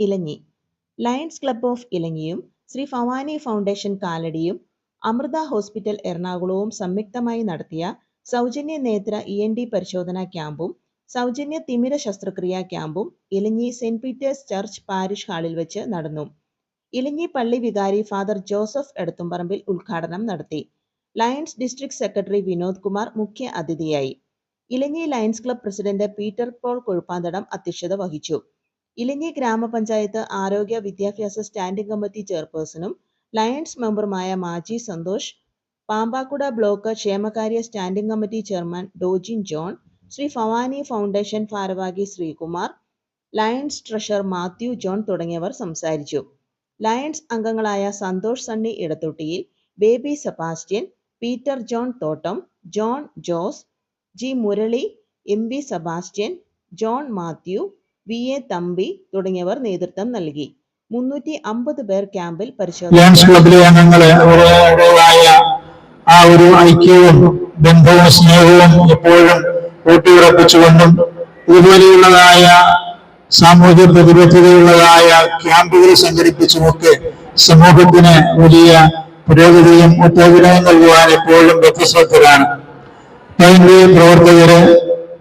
Elanji. Lions club of ഇലഞ്ഞിയും Shri Bhavani foundation കാലടിയും Amrita hospital എറണാകുളവും സംയുക്തമായി നടത്തിയ സൗജന്യ നേത്ര ഇ എൻ ഡി പരിശോധനാ ക്യാമ്പും സൗജന്യ തിമിര ശസ്ത്രക്രിയാ ക്യാമ്പും Elanji saint Peter's church parish ഹാളിൽ വെച്ച് നടന്നു. ഇലഞ്ഞി പള്ളി വികാരി ഫാദർ ജോസഫ് എടത്തുംപറമ്പിൽ ഉദ്ഘാടനം നടത്തി. Lions district secretary Vinod Kumar മുഖ്യ അതിഥിയായി. Elanji Lions club president Peter Paul Kozhuppanthadam അധ്യക്ഷത വഹിച്ചു. ഇലഞ്ഞി ഗ്രാമപഞ്ചായത്ത് ആരോഗ്യ വിദ്യാഭ്യാസ സ്റ്റാൻഡിംഗ് കമ്മിറ്റി ചെയർപേഴ്സണും ലയൺസ് മെമ്പറുമായ മാജി സന്തോഷ് പാമ്പാക്കുട ബ്ലോക്ക് ക്ഷേമകാര്യ standing committee chairman Dojin John Shri Bhavani foundation ഭാരവാഹി Sreekumar lions treasurer Mathew John തുടങ്ങിയവർ സംസാരിച്ചു. ലയൺസ് അംഗങ്ങളായ Santhosh Sunny Edathottiyil Baby Sebastian Peter John Thottam John Jose G Murali M V Sebastian John Mathew V. A. Thampi തുടങ്ങിയവർ നേതൃത്വം നൽകി. മുന്നൂറ്റി അമ്പത് പേർ ക്യാമ്പിൽ പരിശോധന ആ ഒരു ഐക്യവും ബന്ധവും സ്നേഹവും എപ്പോഴും ഊട്ടിയുറപ്പിച്ചുകൊണ്ടും ഇതുപോലെയുള്ളതായ സാമൂഹ്യ പ്രതിബദ്ധതയുള്ളതായ ക്യാമ്പുകൾ സംഘടിപ്പിച്ചുമൊക്കെ സമൂഹത്തിന് വലിയ പുരോഗതിയും ഉത്തേജനവും നൽകുവാൻ എപ്പോഴും വ്യത്യസ്തരാണ്. പ്രവർത്തകര്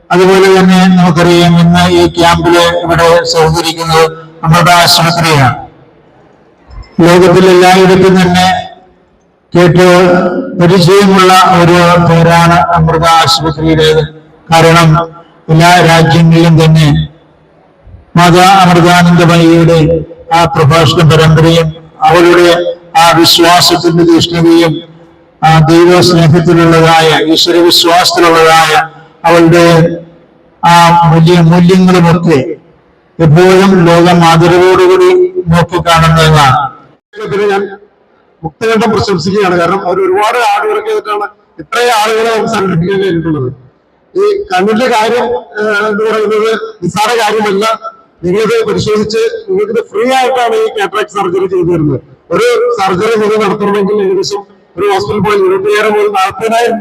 അതുപോലെ തന്നെ നമുക്കറിയാം ഇന്ന് ഈ ക്യാമ്പിൽ ഇവിടെ സഹകരിക്കുന്നത് നമ്മുടെ ആശുപത്രിയാണ്. ലോകത്തിൽ എല്ലായിടത്തും തന്നെ കേട്ട് പരിചയമുള്ള ഒരു പേരാണ് അമൃത ആശുപത്രിയുടേത്. കാരണം എല്ലാ രാജ്യങ്ങളിലും തന്നെ മാതാ അമൃതാനന്ദമയിയുടെ ആ പ്രഭാഷണ പരമ്പരയും അവരുടെ ആ വിശ്വാസത്തിന്റെ തീഷ്ണതയും ആ ദൈവസ്നേഹത്തിലുള്ളതായ ഈശ്വര വിശ്വാസത്തിലുള്ളതായ അവളുടെ ആ വലിയ മൂല്യങ്ങളുമൊക്കെ എപ്പോഴും ലോകം ആദരവോടുകൂടി നോക്കിക്കാണുന്നതാണ്. പിന്നെ ഞാൻ മുക്തകണ്ഠം പ്രശംസിക്കുകയാണ്. കാരണം അവർ ഒരുപാട് ഹാർഡ് വർക്ക് ചെയ്തിട്ടാണ് ഇത്രയും ആളുകളെ നമുക്ക് സംഘടിപ്പിക്കാൻ കഴിഞ്ഞിട്ടുള്ളത്. ഈ കണ്ണിന്റെ കാര്യം എന്ന് പറയുന്നത് നിസ്സാര കാര്യമല്ല. നിങ്ങളിത് പരിശോധിച്ച് നിങ്ങൾക്കിത് ഫ്രീ ആയിട്ടാണ് ഈ കാറ്ററാക്ട് സർജറി ചെയ്തു തരുന്നത്. ഒരു സർജറി നിങ്ങൾ നടത്തണമെങ്കിൽ ഏകദേശം ഒരു ഹോസ്പിറ്റൽ പോയി ഇരുപത്തിയേഴ് മുതൽ നാൽപ്പതിനായിരം